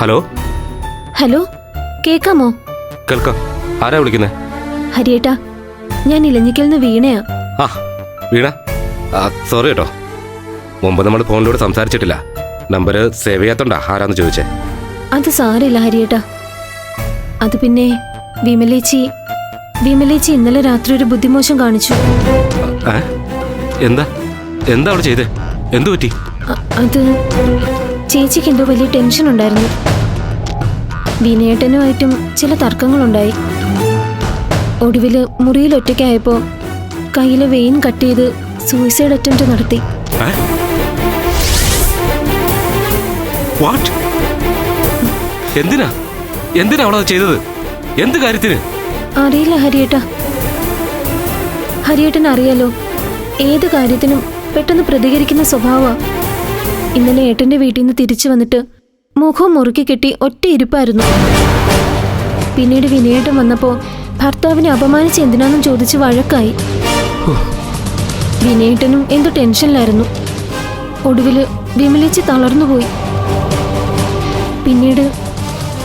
Hello? Hello കേക്കാമോ? കേൾക്കാം. ആരാ വിളിക്കുന്നേ? ഹരിയേട്ടാ ഞാൻ ഇലഞ്ഞിക്കൽ നിന്ന് വീണയാ. ആ വീണ? സോറി കേട്ടോ മുമ്പ് നമ്മൾ ഫോണിലൂടെ സംസാരിച്ചിട്ടില്ല. നമ്പർ സേവ് ചെയ്യാത്തോണ്ടാ ആരാന്ന് ചോദിച്ചേ. അത് സാരില്ല ഹരിയേട്ടാ. അത് പിന്നെ വിമലേച്ചി വിമലേച്ചി ഇന്നലെ രാത്രി ഒരു ബുദ്ധിമോശം കാണിച്ചു. ഏ? എന്താ? എന്താ അവിടെ ചെയ്തേ? എന്തു പറ്റി? അ- അത് ചേച്ചിക്ക് എന്തോ വലിയ ടെൻഷൻ ഉണ്ടായിരുന്നു. വിനയേട്ടനുമായിട്ടും ചില തർക്കങ്ങളുണ്ടായി. ഒടുവിൽ മുറിയിൽ ഒറ്റയ്ക്കായപ്പോ കയ്യിലെ വെയിൻ കട്ട് ചെയ്ത് സൂയിസൈഡ് അറ്റംപ്റ്റ് നടത്തി? എന്തിനാ? എന്തിനാ അവളത് ചെയ്തത്? എന്ത് കാര്യത്തിന്? അറിയില്ല ഹരിയേട്ട. ഹരിയേട്ടൻ അറിയാലോ ഏത് കാര്യത്തിനും പെട്ടെന്ന് പ്രതികരിക്കുന്ന സ്വഭാവ ഇന്നലെ ഏട്ടന്റെ വീട്ടിൽ നിന്ന് തിരിച്ചു വന്നിട്ട് മുഖം മുറുക്കി കെട്ടി ഒറ്റ ഇരിപ്പായിരുന്നു. പിന്നീട് വിനയേട്ടം വന്നപ്പോ ഭർത്താവിനെ അപമാനിച്ച് എന്തിനാന്നും ചോദിച്ച് വഴക്കായി. വിനയേട്ടനും എന്തോ ടെൻഷനിലായിരുന്നു. ഒടുവിൽ വിമലിച്ച് തളർന്നുപോയി പിന്നീട്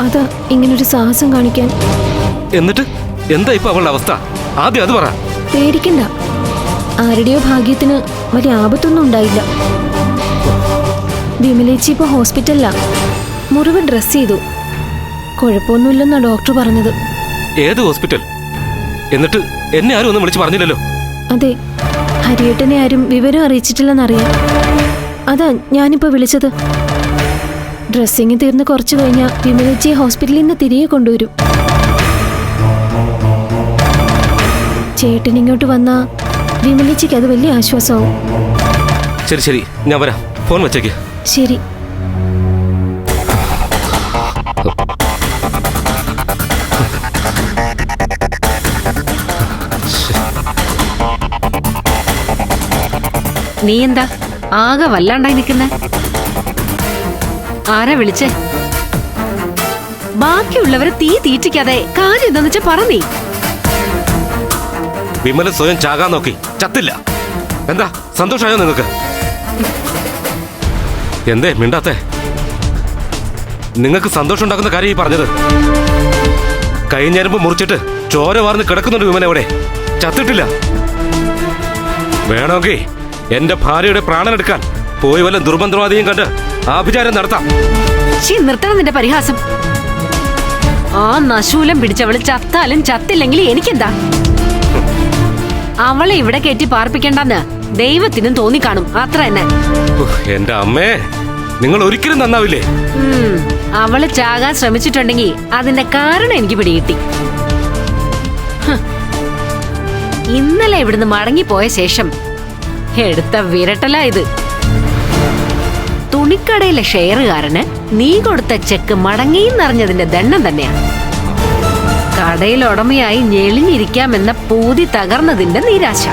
അതാ ഇങ്ങനൊരു സാഹസം കാണിക്കാൻ. എന്നിട്ട്? എന്താ ഇപ്പൊ അവളുടെ അവസ്ഥ? ആദ്യം അത് പറ. പേടിക്കണ്ട. ആരുടെയോ ഭാഗ്യത്തിന് വലിയ ആപത്തൊന്നും ഉണ്ടായില്ല. വിമലേച്ചി ഇപ്പൊ ഹോസ്പിറ്റലിലാ. മുറിവ് ഡ്രസ് ചെയ്തു. കുഴപ്പമൊന്നുമില്ലെന്നാ ഡോക്ടർ പറഞ്ഞത്. ഏത് ഹോസ്പിറ്റൽ എന്നിട്ട് എന്നെ ആരും ഒന്നും വിളിച്ചു പറഞ്ഞില്ലല്ലോ. അതെ ഹരിയേട്ടനെ ആരും വിവരം അറിയിച്ചിട്ടില്ലെന്നറിയാം. അതാ ഞാനിപ്പോ വിളിച്ചത്. ഡ്രസ്സിങ് തീർന്ന് കുറച്ചു കഴിഞ്ഞാൽ വിമലജിയെ ഹോസ്പിറ്റലിൽ നിന്ന് തിരികെ കൊണ്ടുവരും. ചേട്ടൻ ഇങ്ങോട്ട് വന്നാ വിമലജിക്ക് അത് വലിയ ആശ്വാസമാവും. ശരി ശരി. ഞാൻ വരാം. ഫോൺ വെച്ചേക്ക്. ശരി. നീ എന്താ? ആകെ വല്ലാണ്ടായി നിൽക്കുന്നേ. ആരാ വിളിച്ചേ? ബാക്കിയുള്ളവരെ തീ തീറ്റിക്കാതെ കാര്യം എന്താന്ന് വെച്ചാ പറഞ്ഞേ വിമല സ്വയം ചാകാൻ നോക്കി. ചത്തില്ല. എന്താ? സന്തോഷമായോ നിങ്ങൾക്ക് എന്തേ മിണ്ടാത്തേ? നിങ്ങൾക്ക് സന്തോഷം ഉണ്ടാക്കുന്ന കാര്യം ഈ പറഞ്ഞത്. കൈഞ്ഞരമ്പ് മുറിച്ചിട്ട് ചോര വാർന്ന് കിടക്കുന്നുണ്ട് വിമല എവിടെ ചത്തിട്ടില്ല. വേണമെങ്കിൽ എന്റെ ഭാര്യയുടെ പ്രാണനെടുക്കാൻ പോയി വല്ല ദുർബന്ധവാദിയും കണ്ട് ആഭിചാരം നടത്താം. ശീ നിർത്തണം നിന്റെ പരിഹാസം. ആ നശൂലം പിടിച്ചവൾ ചത്താലും ചത്തില്ലെങ്കിൽ എനിക്കെന്താ? അവളെ ഇവിടെ കയറ്റി പാർപ്പിക്കണ്ടെന്ന് ദൈവത്തിനും തോന്നിക്കാണും. അത്ര തന്നെ. എന്റെ അമ്മേ നിങ്ങൾ ഒരിക്കലും നന്നാവില്ലേ? അവൾ ചാകാൻ ശ്രമിച്ചിട്ടുണ്ടെങ്കിൽ അതിന്റെ കാരണം എനിക്ക് പിടികിട്ടി. ഇന്നലെ ഇവിടുന്ന് മടങ്ങിപ്പോയ ശേഷം എടുത്ത വിരട്ടല ഇത്. തുണിക്കടയിലെ ഷെയറുകാരന് നീ കൊടുത്ത ചെക്ക് മടങ്ങിയും നിറഞ്ഞതിന്റെ ദണ്ണം തന്നെയാണ് കടയിൽ ഉടമയായി ഞെളിഞ്ഞിരിക്കാമെന്ന പൂതി തകർന്നതിന്റെ നിരാശ.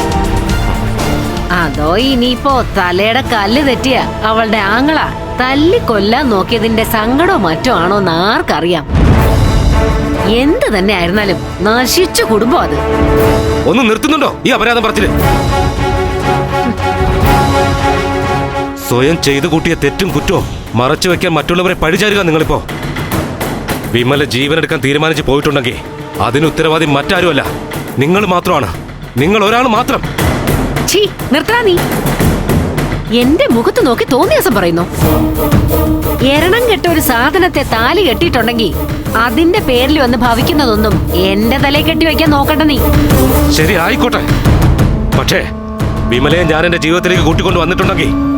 അതോ ഇനിയിപ്പോ തലയുടെ കല്ല് തെറ്റിയ അവളുടെ ആങ്ങള തല്ലി കൊല്ലാൻ നോക്കിയതിന്റെ സങ്കടമോ മറ്റോ ആണോ എന്ന് ആർക്കറിയാം. എന്ത് തന്നെ ആയിരുന്നാലും നശിച്ച കുടുംബം അത്. ഒന്ന് നിർത്തുന്നുണ്ടോ ഈ അപരാധം പറച്ചിൽ? സ്വയം ചെയ്തു കൂട്ടിയ തെറ്റും കുറ്റവും മറച്ചു വെക്കാൻ മറ്റുള്ളവരെ പഴിചാരുക നിങ്ങളിപ്പോ. വിമല ജീവനെടുക്കാൻ തീരുമാനിച്ചു പോയിട്ടുണ്ടെങ്കിൽ അതിന് ഉത്തരവാദി മറ്റാരുമല്ല. നിങ്ങൾ മാത്രമാണ്. നിങ്ങൾ ഒരാൾ മാത്രം. ഛീ നിർത്തടാ നീ. എന്റെ മുഖത്ത് നോക്കി തോന്നിയ ദിവസം പറയുന്നു. എരണം കെട്ട ഒരു സാധനത്തെ താലി കെട്ടിയിട്ടുണ്ടെങ്കിൽ അതിന്റെ പേരിൽ വന്ന് ഭവിക്കുന്നതൊന്നും എന്റെ തലയിൽ കെട്ടി വെക്കാൻ നോക്കണ്ട നീ. ശരി ആയിക്കോട്ടെ. പക്ഷേ വിമലയെ ഞാൻ എന്റെ ജീവിതത്തിലേക്ക് കൂട്ടിക്കൊണ്ട് വന്നിട്ടുണ്ടെങ്കിൽ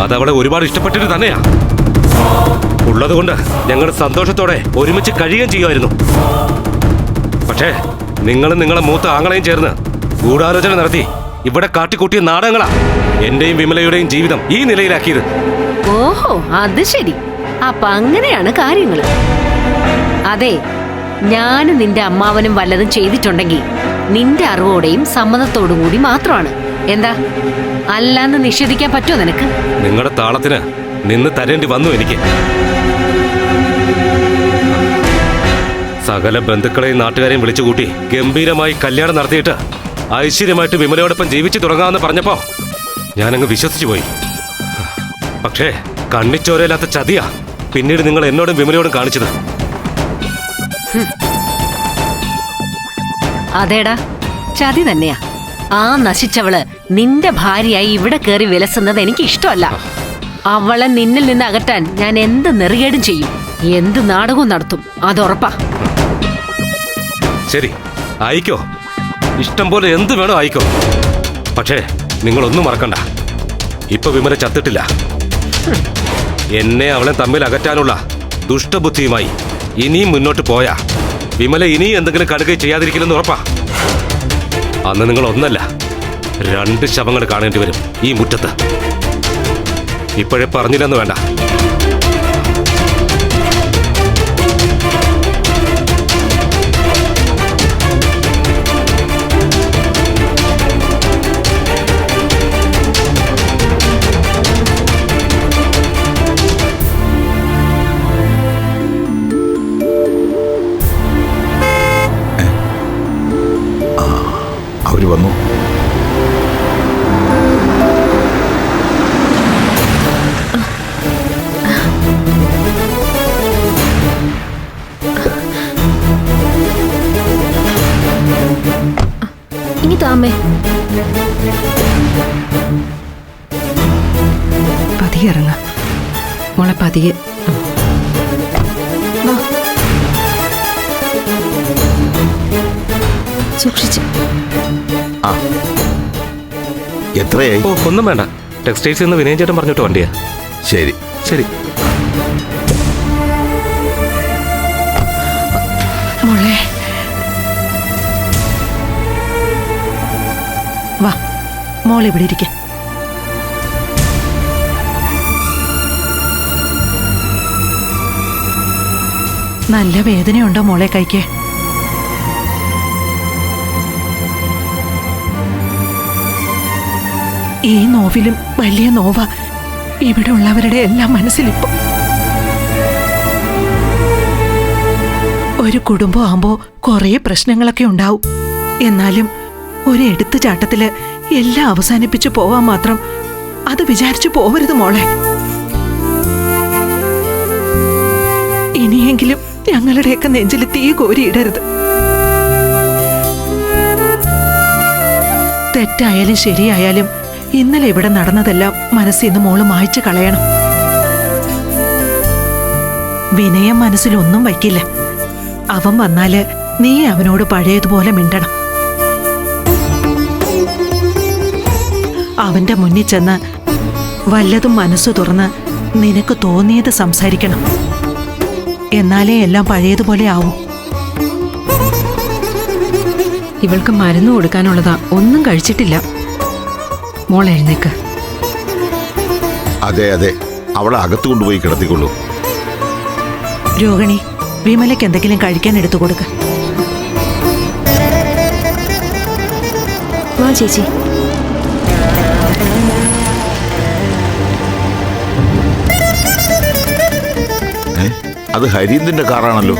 അത് അവളെ ഒരുപാട് ഇഷ്ടപ്പെട്ടിട്ട് തന്നെയാ. ഉള്ളതുകൊണ്ട് ഞങ്ങൾ സന്തോഷത്തോടെ ഒരുമിച്ച് കഴിയുകയും ചെയ്യുമായിരുന്നു. പക്ഷേ നിങ്ങളും നിങ്ങളെ മൂത്ത ആങ്ങളെയും ചേർന്ന് ഗൂഢാലോചന നടത്തി ഇവിടെ കാട്ടിക്കൂട്ടിയ നാടകങ്ങളാ എന്റെയും വിമലയുടെയും ജീവിതം ഈ നിലയിലാക്കിയത്. ഓഹോ അത് ശരി. അപ്പൊ അങ്ങനെയാണ് കാര്യങ്ങൾ അതെ ഞാനും നിന്റെ അമ്മാവനും വല്ലതും ചെയ്തിട്ടുണ്ടെങ്കിൽ നിന്റെ അറിവോടെയും സമ്മതത്തോടും കൂടി മാത്രമാണ്. എന്താ? അല്ലാന്ന് നിഷേധിക്കാൻ പറ്റുമോ നിനക്ക്? നിങ്ങളുടെ താളത്തിന് നിന്ന് തരേണ്ടി വന്നു എനിക്ക്. സകല ബന്ധുക്കളെയും നാട്ടുകാരെയും വിളിച്ചുകൂട്ടി ഗംഭീരമായി കല്യാണം നടത്തിയിട്ട് ഐശ്വര്യമായിട്ട് വിമലയോടൊപ്പം ജീവിച്ചു തുടങ്ങാമെന്ന് പറഞ്ഞപ്പോ ഞാനങ്ങ് വിശ്വസിച്ചു പോയി. പക്ഷേ കണ്ണിച്ചോരയില്ലാത്ത ചതിയാ പിന്നീട് നിങ്ങൾ എന്നോടും വിമലയോടും കാണിച്ചത്. അതേടാ ചതി തന്നെയാ. ആ നശിച്ചവൾ നിന്റെ ഭാര്യയായി ഇവിടെ കയറി വിലസുന്നത് എനിക്ക് ഇഷ്ടമല്ല. അവളെ നിന്നിൽ നിന്ന് അകറ്റാൻ ഞാൻ എന്ത് നെറികേടും ചെയ്യും? എന്ത് നാടകവും നടത്തും? അതുറപ്പാ ശരി ആയിക്കോ. ഇഷ്ടം പോലെ എന്ത് വേണോ ആയിക്കോ. പക്ഷേ നിങ്ങളൊന്നും മറക്കണ്ട. ഇപ്പൊ വിമല ചത്തിട്ടില്ല. എന്നെ അവളെ തമ്മിൽ അകറ്റാനുള്ള ദുഷ്ടബുദ്ധിയുമായി ഇനിയും മുന്നോട്ട് പോയാ. വിമല ഇനിയും എന്തെങ്കിലും കടുകൈ ചെയ്യാതിരിക്കില്ലെന്ന് ഉറപ്പാ. അന്ന് നിങ്ങൾ ഒന്നല്ല രണ്ട് ശവങ്ങൾ കാണേണ്ടി വരും ഈ മുറ്റത്ത്. ഇപ്പോഴേ പറഞ്ഞില്ലെന്ന് വേണ്ട. പതിയെ എത്രയായി? ഓ ഒന്നും വേണ്ട. ടെക്സ്റ്റൈൽസിൽ നിന്ന് വിനയൻ ചേട്ടൻ പറഞ്ഞിട്ട് വണ്ടിയാ. ശരി. ശരി. മോളെ. വാ. മോൾ ഇവിടെ ഇരിക്ക. നല്ല വേദനയുണ്ടോ മോളെ കൈക്ക്? ഈ നോവിലും വലിയ നോവ. ഇവിടെ ഉള്ളവരുടെ എല്ലാം മനസ്സിലിപ്പോ. ഒരു കുടുംബം ആകുമ്പോ കുറേ പ്രശ്നങ്ങളൊക്കെ ഉണ്ടാവും. എന്നാലും ഒരു എടുത്തുചാട്ടത്തിൽ എല്ലാം അവസാനിപ്പിച്ചു പോവാൻ മാത്രം അത് വിചാരിച്ചു പോവരുത് മോളെ. ഇനിയെങ്കിലും ഞങ്ങളുടെയൊക്കെ നെഞ്ചിൽ തീ കോരിയിടരുത്. തെറ്റായാലും ശരിയായാലും ഇന്നലെ ഇവിടെ നടന്നതെല്ലാം മനസ്സിൽ നിന്ന് മോൾ മായ്ച്ചു കളയണം. വിനയം മനസ്സിലൊന്നും വയ്ക്കില്ല. അവൻ വന്നാൽ നീ അവനോട് പഴയതുപോലെ മിണ്ടണം. അവന്റെ മുന്നിൽ ചെന്ന് വല്ലതും മനസ്സു തുറന്ന് നിനക്ക് തോന്നിയത് സംസാരിക്കണം. എന്നാലേ എല്ലാം പഴയതുപോലെ ആവൂ. ഇവൾക്ക് മരുന്ന് കൊടുക്കാനുള്ളതാ ഒന്നും കഴിച്ചിട്ടില്ല. മോൾ എഴുന്നേക്ക്. അതെ അതെ. അവളെ അകത്തു കൊണ്ടുപോയി കിടത്തിക്കൊള്ളൂ. രോഹിണി വിമലയ്ക്ക് എന്തെങ്കിലും കഴിക്കാൻ എടുത്തു കൊടുക്ക. വാ ചേച്ചി. അത് ഹരീന്ദിന്റെ കാറാണല്ലോ.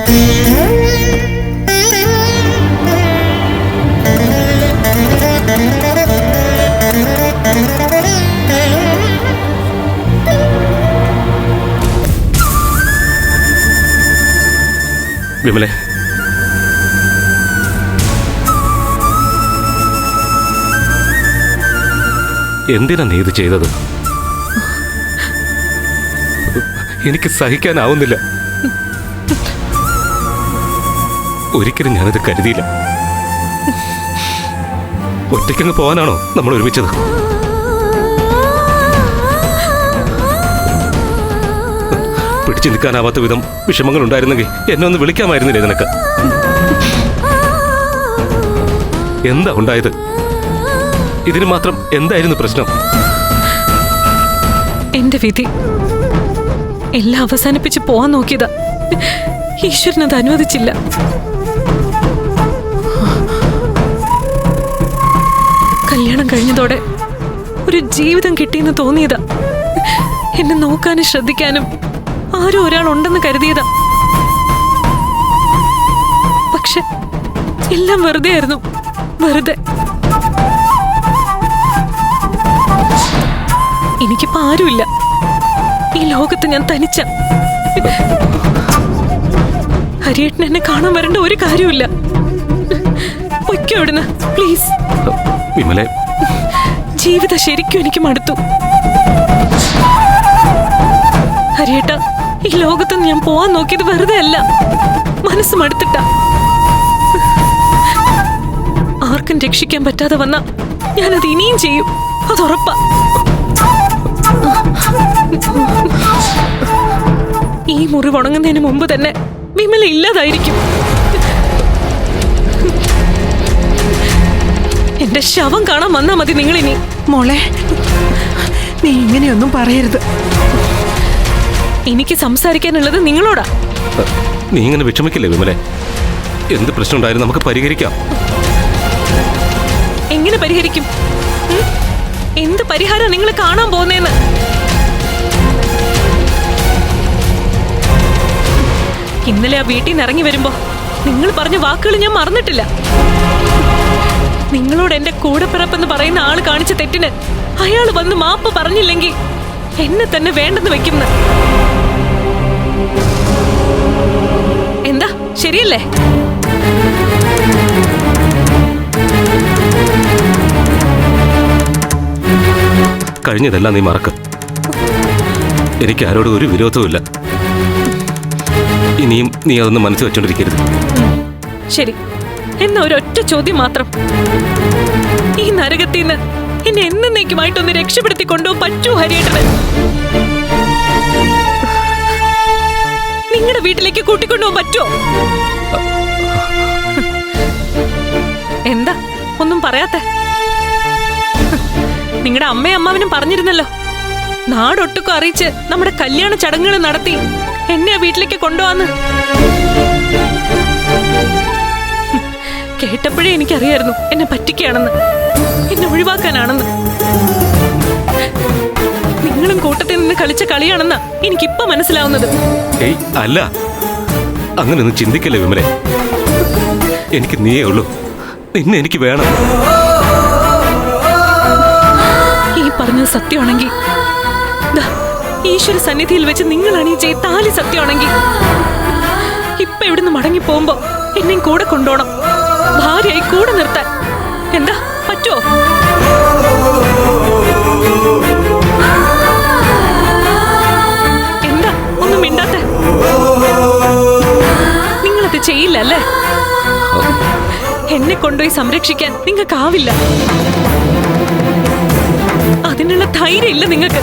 വിമലെ. എന്തിനാ നീ ഇത് ചെയ്തത്? എനിക്ക് സഹിക്കാനാവുന്നില്ല. ഒരിക്കലും ഞാനത് കരുതിയില്ല. ഒറ്റയ്ക്കങ്ങ് പോകാനാണോ നമ്മൾ ഒരുമിച്ചത്? പിടിച്ചു നിൽക്കാനാവാത്ത വിധം വിഷമങ്ങൾ ഉണ്ടായിരുന്നെങ്കിൽ എന്നെ ഒന്ന് വിളിക്കാമായിരുന്നില്ലേ നിനക്ക്? എന്താ ഉണ്ടായത്? ഇതിന് മാത്രം എന്തായിരുന്നു പ്രശ്നം? എന്റെ വിധി. എല്ലാം അവസാനിപ്പിച്ച് പോവാൻ നോക്കിയതാ. ഈശ്വരൻ അത് അനുവദിച്ചില്ല. കഴിഞ്ഞതോടെ ഒരു ജീവിതം കിട്ടിയെന്ന് തോന്നിയതാ. എന്നെ നോക്കാനും ശ്രദ്ധിക്കാനും ആരോ ഒരാൾ ഉണ്ടെന്ന് കരുതിയതാ. പക്ഷെ എല്ലാം വെറുതെ ആയിരുന്നു. വെറുതെ. എനിക്കിപ്പോ ആരുമില്ല. ഈ ലോകത്ത് ഞാൻ തനിച്ച. ഹരിയേട്ടൻ എന്നെ കാണാൻ വരേണ്ട ഒരു കാര്യമില്ല പ്ലീസ്. വിമലെ ജീവിതം ശരിക്കും എനിക്ക് മടുത്തു. ഹരിയേട്ട ഈ ലോകത്ത് ഞാൻ പോവാൻ നോക്കിയത് വെറുതെ അല്ല. മനസ്സ് മടുത്തിട്ട. ആർക്കും രക്ഷിക്കാൻ പറ്റാതെ വന്ന ഞാനത് ഇനിയും ചെയ്യും. അത് ഉറപ്പാ ഈ മുറിവ് ഉണങ്ങുന്നതിന് മുമ്പ് തന്നെ വിമല ഇല്ലാതായിരിക്കും. എന്റെ ശവം കാണാൻ വന്നാ മതി നിങ്ങൾ ഇനി മോളെ നീ ഇങ്ങനെയൊന്നും പറയരുത്. എനിക്ക് സംസാരിക്കാനുള്ളത് നിങ്ങളോടാ. നീ ഇങ്ങനെ വിഷമിക്കില്ലേ വിമലെ? എന്ത് പ്രശ്നം ഉണ്ടായാലും നമുക്ക് പരിഹരിക്കാം. എങ്ങനെ പരിഹരിക്കും? ഉം? എന്ത് പരിഹാരം നിങ്ങൾ കാണാൻ പോകുന്നേന്ന്? ഇന്നലെ ആ വീട്ടിൽ നിന്ന് ഇറങ്ങി വരുമ്പോ നിങ്ങൾ പറഞ്ഞ വാക്കുകൾ ഞാൻ മറന്നിട്ടില്ല. നിങ്ങളോട് എന്റെ കൂടെപ്പിറപ്പെന്ന് പറയുന്ന ആൾ കാണിച്ച തെറ്റിന് അയാൾ വന്ന് മാപ്പ് പറഞ്ഞില്ലെങ്കിൽ എന്നെ തന്നെ വേണ്ടെന്ന് വെക്കുന്ന. എന്താ? ശരിയല്ലേ? കഴിഞ്ഞതെല്ലാം നീ മറക്ക. എനിക്ക് ആരോട് ഒരു വിരോധവുമില്ല ഇനിയും നീ അതൊന്നും മനസ്സിൽ വെച്ചോണ്ടിരിക്കരുത്. ശരി. എന്നാ ഒരൊറ്റ ചോദ്യം മാത്രം. ഈ നരകത്തിൽ നിന്ന് എന്നെ എന്നേക്കുമായിട്ടൊന്ന് രക്ഷപ്പെടുത്തി കൊണ്ടുപോകാൻ പറ്റൂ ഹരിയേട്ടന്? നിങ്ങളുടെ വീട്ടിലേക്ക് കൂട്ടിക്കൊണ്ടുപോകാൻ പറ്റുമോ എന്താ? ഒന്നും പറയാത്ത. നിങ്ങളുടെ അമ്മയും അമ്മാവനും പറഞ്ഞിരുന്നല്ലോ. നാടൊട്ടുക്കും അറിയിച്ച് നമ്മുടെ കല്യാണ ചടങ്ങുകൾ നടത്തി. എന്നെ ആ വീട്ടിലേക്ക് കൊണ്ടുപോവാന്ന് കേട്ടപ്പോഴേ എനിക്കറിയായിരുന്നു എന്നെ പറ്റിക്കുകയാണെന്ന്. എന്നെ ഒഴിവാക്കാനാണെന്ന്. നിങ്ങളും കൂട്ടത്തിൽ നിന്ന് കളിച്ച കളിയാണെന്നാ എനിക്കിപ്പോ മനസ്സിലാവുന്നത്. ഏയ് അല്ല. അങ്ങനെയൊന്നും ചിന്തിക്കല്ലേ വിമലെ. എനിക്ക് നീയേ ഉള്ളൂ. നിന്നെ എനിക്ക് വേണം. ഈ പറഞ്ഞത് സത്യമാണെങ്കിൽ ഈശ്വര സന്നിധിയിൽ വെച്ച് നിങ്ങൾ അണിയിച്ച ഈ താലി സത്യമാണെങ്കിൽ ഇപ്പൊ ഇവിടുന്ന് മടങ്ങി പോകുമ്പോ എന്നെയും കൂടെ കൊണ്ടോണം. ഭാര്യയായി കൂടെ നിർത്താൻ എന്താ പറ്റോ എന്താ? ഒന്നും മിണ്ടാത്ത. നിങ്ങളത് ചെയ്യില്ല അല്ലേ? എന്നെ കൊണ്ടുപോയി സംരക്ഷിക്കാൻ നിങ്ങൾക്കാവില്ല. അതിനുള്ള ധൈര്യം ഇല്ല നിങ്ങൾക്ക്.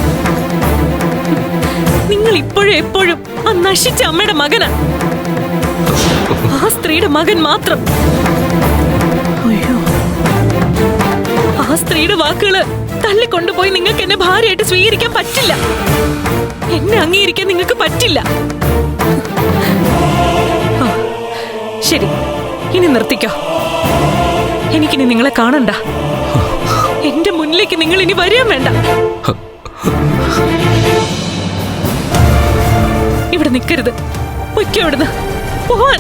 നിങ്ങൾ ഇപ്പോഴും എപ്പോഴും ആ നശിച്ച അമ്മയുടെ മകനാ. ആ സ്ത്രീയുടെ മകൻ മാത്രം. ആ സ്ത്രീയുടെ വാക്കുകൾ തള്ളിക്കൊണ്ടുപോയി നിങ്ങൾക്ക് എന്നെ ഭാര്യയായിട്ട് സ്വീകരിക്കാൻ പറ്റില്ല. എന്നെ അംഗീകരിക്കാൻ നിങ്ങൾക്ക് പറ്റില്ല. ശരി ഇനി നിർത്തിക്കോ. എനിക്കിനി നിങ്ങളെ കാണണ്ട. എന്റെ മുന്നിലേക്ക് നിങ്ങൾ ഇനി വരാൻ വേണ്ട. ഇവിടെ നിൽക്കരുത്. പൊയ്ക്കോ ഇവിടുന്ന്. പോവാൻ.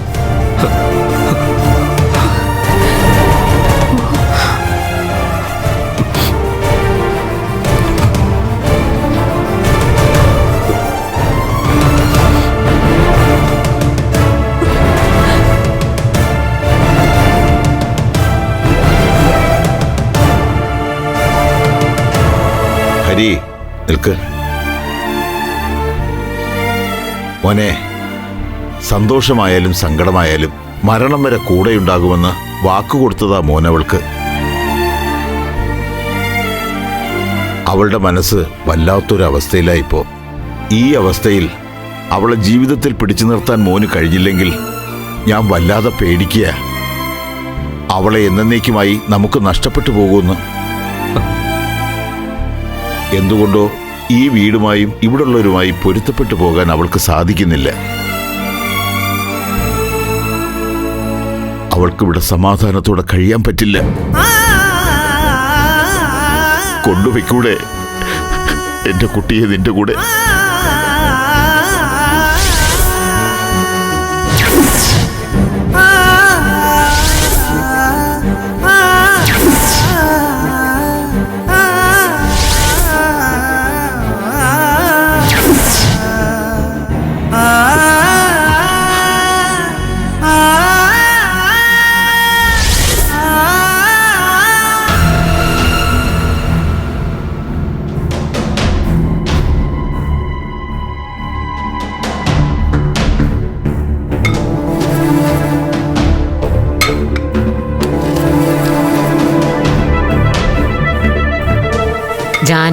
ഹരി നിൽക്ക്. മോനെ സന്തോഷമായാലും സങ്കടമായാലും മരണം വരെ കൂടെയുണ്ടാകുമെന്ന് വാക്കുകൊടുത്തതാ മോനവൾക്ക് അവളുടെ മനസ്സ് വല്ലാത്തൊരവസ്ഥയിലായിപ്പോ. ഈ അവസ്ഥയിൽ അവളെ ജീവിതത്തിൽ പിടിച്ചു നിർത്താൻ മോന് കഴിഞ്ഞില്ലെങ്കിൽ ഞാൻ വല്ലാതെ പേടിക്കുക അവളെ എന്നേക്കുമായി നമുക്ക് നഷ്ടപ്പെട്ടു പോകുമെന്ന്. എന്തുകൊണ്ടോ ഈ വീടുമായും ഇവിടുള്ളവരുമായി പൊരുത്തപ്പെട്ടു പോകാൻ അവൾക്ക് സാധിക്കുന്നില്ല. അവൾക്ക് ഇവിടെ സമാധാനത്തോടെ കഴിയാൻ പറ്റില്ല. കൊണ്ടുപോയിക്കൂടെ എന്റെ കുട്ടിയെ നിന്റെ കൂടെ.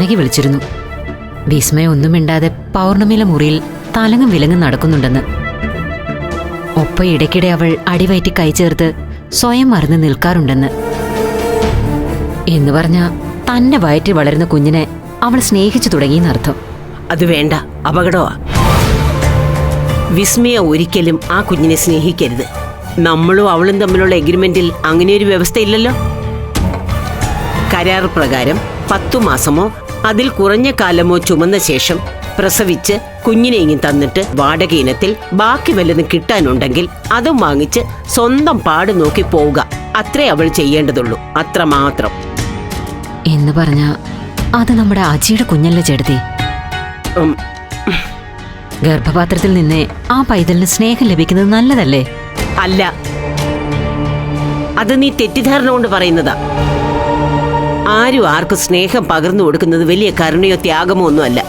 ജാനകി വിളിച്ചിരുന്നു. വിസ്മയ ഒന്നും മിണ്ടാതെ പൗർണമിയിലെ മുറിയിൽ തലങ്ങും വിലങ്ങും നടക്കുന്നുണ്ടെന്ന്. ഒപ്പം ഇടയ്ക്കിടെ അവൾ അടിവയറ്റി കൈ ചേർത്ത് സ്വയം മറന്ന് നിൽക്കാറുണ്ടെന്ന്. എന്ന് പറഞ്ഞ തന്നെ വയറ്റിൽ വളരുന്ന കുഞ്ഞിനെ അവൾ സ്നേഹിച്ചു തുടങ്ങിയെന്നർത്ഥം അത് വേണ്ട അപകടമാ വിസ്മയ ഒരിക്കലും ആ കുഞ്ഞിനെ സ്നേഹിക്കരുത്. നമ്മളും അവളും തമ്മിലുള്ള എഗ്രിമെന്റിൽ അങ്ങനെയൊരു വ്യവസ്ഥയില്ലല്ലോ. കരാർ പ്രകാരം പത്തു മാസമോ അതിൽ കുറഞ്ഞ കാലമോ ചുമന്ന ശേഷം പ്രസവിച്ച് കുഞ്ഞിനെയും തന്നിട്ട് വാടക ഇനത്തിൽ ബാക്കി വല്ലതും കിട്ടാനുണ്ടെങ്കിൽ അതും വാങ്ങിച്ച് സ്വന്തം പാട് നോക്കി പോവുക. അത്രേ അവൾ ചെയ്യേണ്ടതുള്ളൂ. അത്ര മാത്രം എന്ന് പറഞ്ഞ അത് നമ്മുടെ അജിയുടെ കുഞ്ഞല്ലേ ചേട്ടത്തി? ഗർഭപാത്രത്തിൽ നിന്ന് ആ പൈതലിന് സ്നേഹം ലഭിക്കുന്നത് നല്ലതല്ലേ? അല്ല. അത് നീ തെറ്റിദ്ധാരണ കൊണ്ട് പറയുന്നതാ. ആരും ആർക്കും സ്നേഹം പകർന്നു കൊടുക്കുന്നത് വലിയ കരുണയോ ത്യാഗമോ ഒന്നുമല്ല.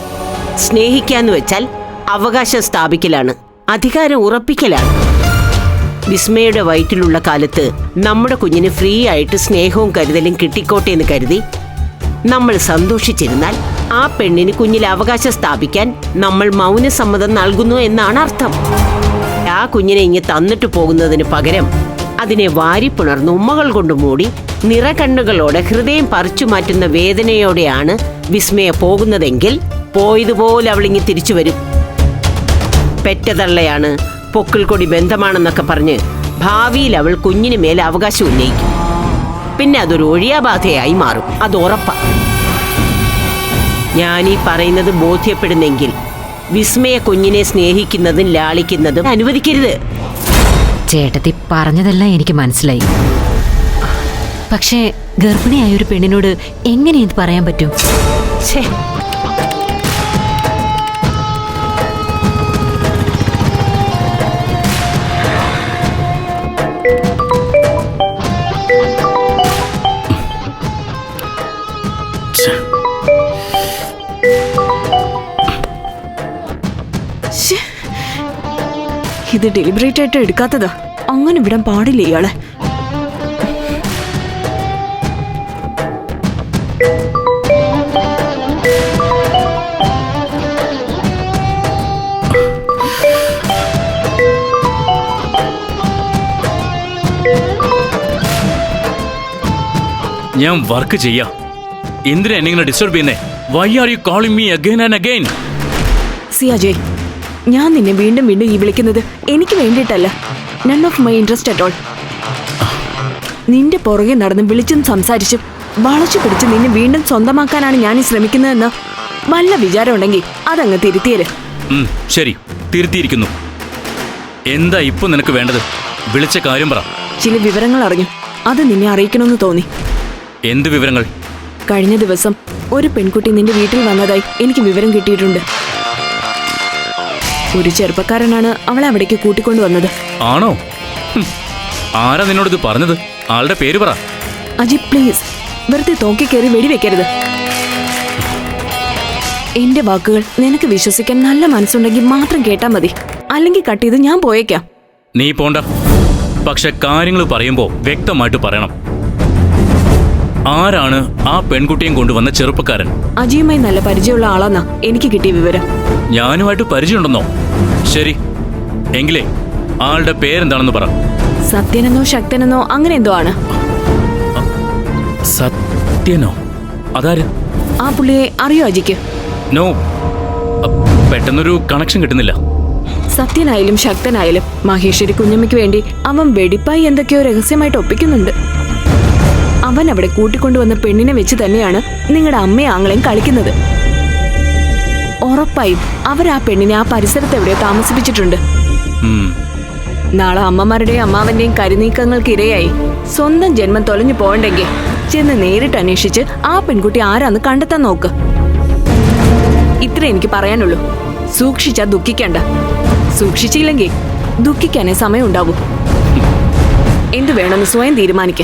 സ്നേഹിക്കാന്ന് വെച്ചാൽ അവകാശം സ്ഥാപിക്കലാണ്. അധികാരം ഉറപ്പിക്കലാണ്. വിസ്മയുടെ വയറ്റിലുള്ള കാലത്ത് നമ്മുടെ കുഞ്ഞിന് ഫ്രീ ആയിട്ട് സ്നേഹവും കരുതലും കിട്ടിക്കോട്ടെ എന്ന് കരുതി നമ്മൾ സന്തോഷിച്ചിരുന്നാൽ ആ പെണ്ണിന് കുഞ്ഞിൽ അവകാശം സ്ഥാപിക്കാൻ നമ്മൾ മൗനസമ്മതം നൽകുന്നു എന്നാണ് അർത്ഥം. ആ കുഞ്ഞിനെ ഇങ്ങ് തന്നിട്ട് പോകുന്നതിന് പകരം അതിനെ വാരിപ്പുണർന്ന് ഉമ്മകൾ കൊണ്ട് മൂടി നിറകണ്ണുകളോടെ ഹൃദയം പറിച്ചു മാറ്റുന്ന വേദനയോടെയാണ് വിസ്മയ പോകുന്നതെങ്കിൽ പോയതുപോലെ അവളിങ്ങി തിരിച്ചു വരും. പെറ്റതള്ളയാണ് പൊക്കിൾ കൊടി ബന്ധമാണെന്നൊക്കെ പറഞ്ഞ് ഭാവിയിൽ അവൾ കുഞ്ഞിന് മേലെ അവകാശം ഉന്നയിക്കും. പിന്നെ അതൊരു ഒഴിയാബാധയായി മാറും അത് ഉറപ്പാ. ഞാനീ പറയുന്നത് ബോധ്യപ്പെടുന്നെങ്കിൽ വിസ്മയ കുഞ്ഞിനെ സ്നേഹിക്കുന്നതും ലാളിക്കുന്നതും അനുവദിക്കരുത്. ചേട്ടത്തി പറഞ്ഞതെല്ലാം എനിക്ക് മനസ്സിലായി. പക്ഷേ ഗർഭിണിയായ ഒരു പെണ്ണിനോട് എങ്ങനെ ഇത് പറയാൻ പറ്റും? ഛേ. ഇത് ഡെലിബറേറ്റ് ആയിട്ട് എടുക്കാത്തതാ. അങ്ങനെ വിടാൻ പാടില്ല ഇയാളെ? ഞാൻ വർക്ക് ചെയ്യാം. എന്തിനാ എന്നെ ഇങ്ങനെ ഡിസ്റ്റർബ് ചെയ്യുന്നേ. Why are you calling me again and again see Ajay ഞാൻ നിന്നെ വീണ്ടും വീണ്ടും ഈ വിളിക്കുന്നത് എനിക്ക് വേണ്ടിയിട്ടല്ല. None of my interest at all നിന്റെ പുറകെ നടന്ന് വിളിച്ചും സംസാരിച്ചും വളച്ചു പിടിച്ച് നിന്നെ വീണ്ടും സ്വന്തമാക്കാനാണ് ഞാൻ ഈ ശ്രമിക്കുന്നതെന്ന് നല്ല വിചാരം ഉണ്ടെങ്കിൽ അതങ്ങ് തിരുത്തിയര്. ശരി. തിരുത്തിയിരിക്കുന്നു. എന്താ ഇപ്പൊ നിനക്ക് വേണ്ടത്? വിളിച്ച കാര്യം പറ. ചില വിവരങ്ങൾ അറിഞ്ഞു. അത് നിന്നെ അറിയിക്കണമെന്ന് തോന്നി. എന്ത് വിവരങ്ങൾ? കഴിഞ്ഞ ദിവസം ഒരു പെൺകുട്ടി നിന്റെ വീട്ടിൽ വന്നതായി എനിക്ക് വിവരം കിട്ടിയിട്ടുണ്ട്. ഒരു ചെറുപ്പക്കാരനാണ് അവളെ അവിടേക്ക് കൂട്ടിക്കൊണ്ടുവന്നത് ആണോ? ആരാ നിന്നോട് ഇത് പറഞ്ഞത്? ആളുടെ പേര് പറ. അജി പ്ലീസ്. വെറുതെ തോക്കി കയറി വെടിവെക്കരുത് എന്റെ വാക്കുകൾ നിനക്ക് വിശ്വസിക്കാൻ നല്ല മനസ്സുണ്ടെങ്കിൽ മാത്രം കേട്ടാ മതി. അല്ലെങ്കിൽ കട്ട് ചെയ്ത് ഞാൻ പോയേക്കാം. നീ പോണ്ട. പക്ഷെ കാര്യങ്ങൾ പറയുമ്പോ വ്യക്തമായിട്ട് പറയണം. ആരാണ് ആ പെൺകുട്ടിയും കൊണ്ടുവന്ന ചെറുപ്പക്കാരൻ? അജിയുമായി നല്ല പരിചയമുള്ള ആളാന്നാ എനിക്ക് കിട്ടിയ വിവരം. ഞാനുമായിട്ട് പരിചയമുണ്ടെന്നോ? ശരി. എങ്കിലേ ആളുടെ പേരെന്താണെന്ന് പറ. സത്യനെന്നോ ശക്തനെന്നോ അങ്ങനെ എന്തോ ആണ്. സത്യനോ? അതാര്? ആ പുള്ളിയെ അറിയോ അജിക്ക്? നോ. പെട്ടെന്നൊരു കണക്ഷൻ കിട്ടുന്നില്ല. സത്യനായാലും ശക്തനായാലും മഹേശ്വരി കുഞ്ഞമ്മയ്ക്ക് വേണ്ടി അവൻ വെടിപ്പായി എന്തൊക്കെയോ രഹസ്യമായിട്ട് ഒപ്പിക്കുന്നുണ്ട്. അവൻ അവിടെ കൂട്ടിക്കൊണ്ടുവന്ന പെണ്ണിനെ വെച്ച് തന്നെയാണ് നിങ്ങളുടെ അമ്മയും ആങ്ങളെയും കളിക്കുന്നത്. ഉറപ്പായും അവർ ആ പെണ്ണിനെ ആ പരിസരത്ത് എവിടെയോ താമസിപ്പിച്ചിട്ടുണ്ട്. നാളെ അമ്മമാരുടെയും അമ്മാവന്റെയും കരുനീക്കങ്ങൾക്ക് ഇരയായി സ്വന്തം ജന്മം തൊലഞ്ഞു പോകണ്ടെങ്കിൽ ചെന്ന് നേരിട്ട് അന്വേഷിച്ച് ആ പെൺകുട്ടി ആരാന്ന് കണ്ടെത്താൻ നോക്ക്. ഇത്രേ എനിക്ക് പറയാനുള്ളൂ. സൂക്ഷിച്ചാ ദുഃഖിക്കണ്ട. സൂക്ഷിച്ചില്ലെങ്കിൽ ദുഃഖിക്കാനേ സമയമുണ്ടാവൂ. എന്തു വേണമെന്ന് സ്വയം തീരുമാനിക്ക.